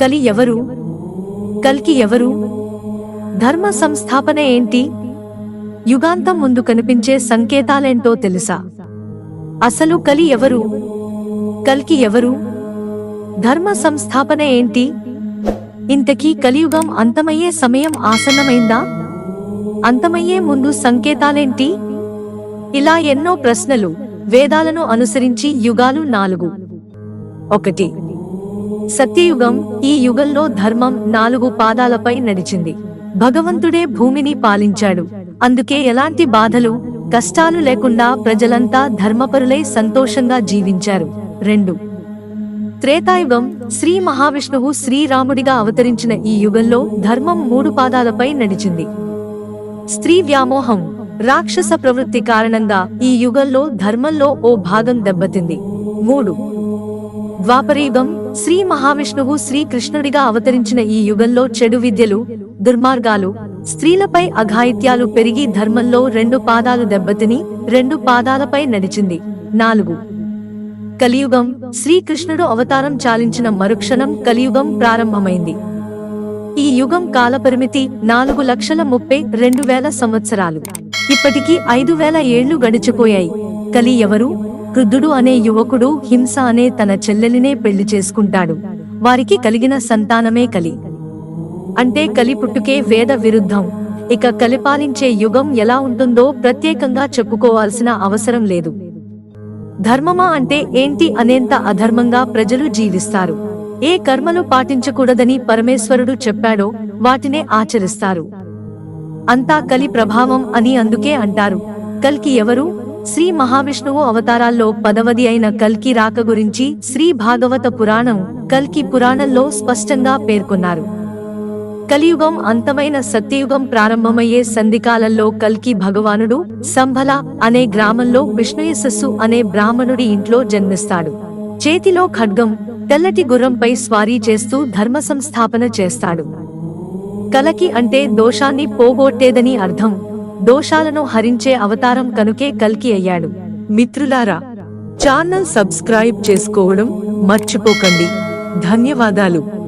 కలి ఎవరు? కల్కి ఎవరు? ధర్మ సంస్థాపన ఏంటి? యుగాంతం ముందు కనిపించే సంకేతాలేంటో తెలుసా? అసలు కలి ఎవరు? కల్కి ఎవరు? ధర్మ సంస్థాపన ఏంటి? ఇంతకీ కలియుగం అంతమయ్యే సమయం ఆసన్నమైందా? అంతమయ్యే ముందు సంకేతాలేంటి? ఇలా ఎన్నో ప్రశ్నలు వేదాలను అనుసరించి యుగాలు నాలుగు. ఒకటి సత్యయుగం ఈ యుగంలో ధర్మం నాలుగు పాదాలపై నడిచింది. భగవంతుడే భూమిని పాలించాడు. అందుకే ఎలాంటి బాధలు కష్టాలు లేకుండా ప్రజలంతా ధర్మపరులై సంతోషంగా జీవించారు. రెండు. త్రేతాయుగం శ్రీ మహావిష్ణువు శ్రీరాముడిగా అవతరించిన ఈ యుగంలో ధర్మం మూడు పాదాలపై నడిచింది. స్త్రీ వ్యామోహం రాక్షస ప్రవృత్తి కారణంగా ఈ యుగంలో ధర్మంలో ఓ భాగం దెబ్బతింది. మూడు. ద్వాపరయుగం శ్రీ మహావిష్ణువు శ్రీకృష్ణుడిగా అవతరించిన ఈ యుగంలో చెడు విద్యలు దుర్మార్గాలు స్త్రీలపై అఘాయిత్యాలు పెరిగి ధర్మంలో రెండు పాదాలు దెబ్బతిని రెండు పాదాలపై నడిచింది. నాలుగు. కలియుగం శ్రీకృష్ణుడు అవతారం చాలించిన మరుక్షణం కలియుగం ప్రారంభమైంది. ఈ యుగం కాలపరిమితి నాలుగు లక్షల ముప్పై రెండు వేల సంవత్సరాలు. ఇప్పటికీ ఐదు వేల ఏళ్ళు గడిచిపోయాయి. కలి ఎవరు? వృద్ధుడు అనే యువకుడు హింస అనే తన చెల్లెలినే పెళ్ళి చేసుకుంటాడు. వారికి కలిగిన సంతానమే కలి. అంటే కలి పుట్టుకే వేద విరుద్ధం. ఇక కలిపాలించే యుగం ఎలా ఉంటుందో ప్రత్యేకంగా చెప్పుకోవాల్సిన అవసరం లేదు. ధర్మమా అంటే ఏంటి అనేంత అధర్మంగా ప్రజలు జీవిస్తారు. ఏ కర్మలు పాటించకూడదని పరమేశ్వరుడు చెప్పాడో వాటినే ఆచరిస్తారు. అంతా కలి ప్రభావం అని అందుకే అంటారు. కల్కి ఎవరు? శ్రీ మహావిష్ణువు అవతారాల్లో పదవది అయిన కల్కి రాక గురించి శ్రీ భాగవత పురాణం కల్కి పురాణంలో స్పష్టంగా పేర్కొన్నారు. కలియుగం అంతమైన సత్యయుగం ప్రారంభమయ్యే సంధికాలంలో కల్కి భగవానుడు సంభల అనే గ్రామంలో విష్ణుయశస్సు అనే బ్రాహ్మణుడి ఇంట్లో జన్మిస్తాడు. చేతిలో ఖడ్గం తెల్లటి గుర్రంపై స్వారీ చేస్తూ ధర్మ సంస్థాపన చేస్తాడు. కలకి అంటే దోషాన్ని పోగొట్టేదని అర్థం దోషాలను హరించే అవతారం కనుకే కల్కి అయ్యాడు. మిత్రులారా ఛానల్ సబ్స్క్రైబ్ చేసుకోవడం మర్చిపోకండి. ధన్యవాదాలు.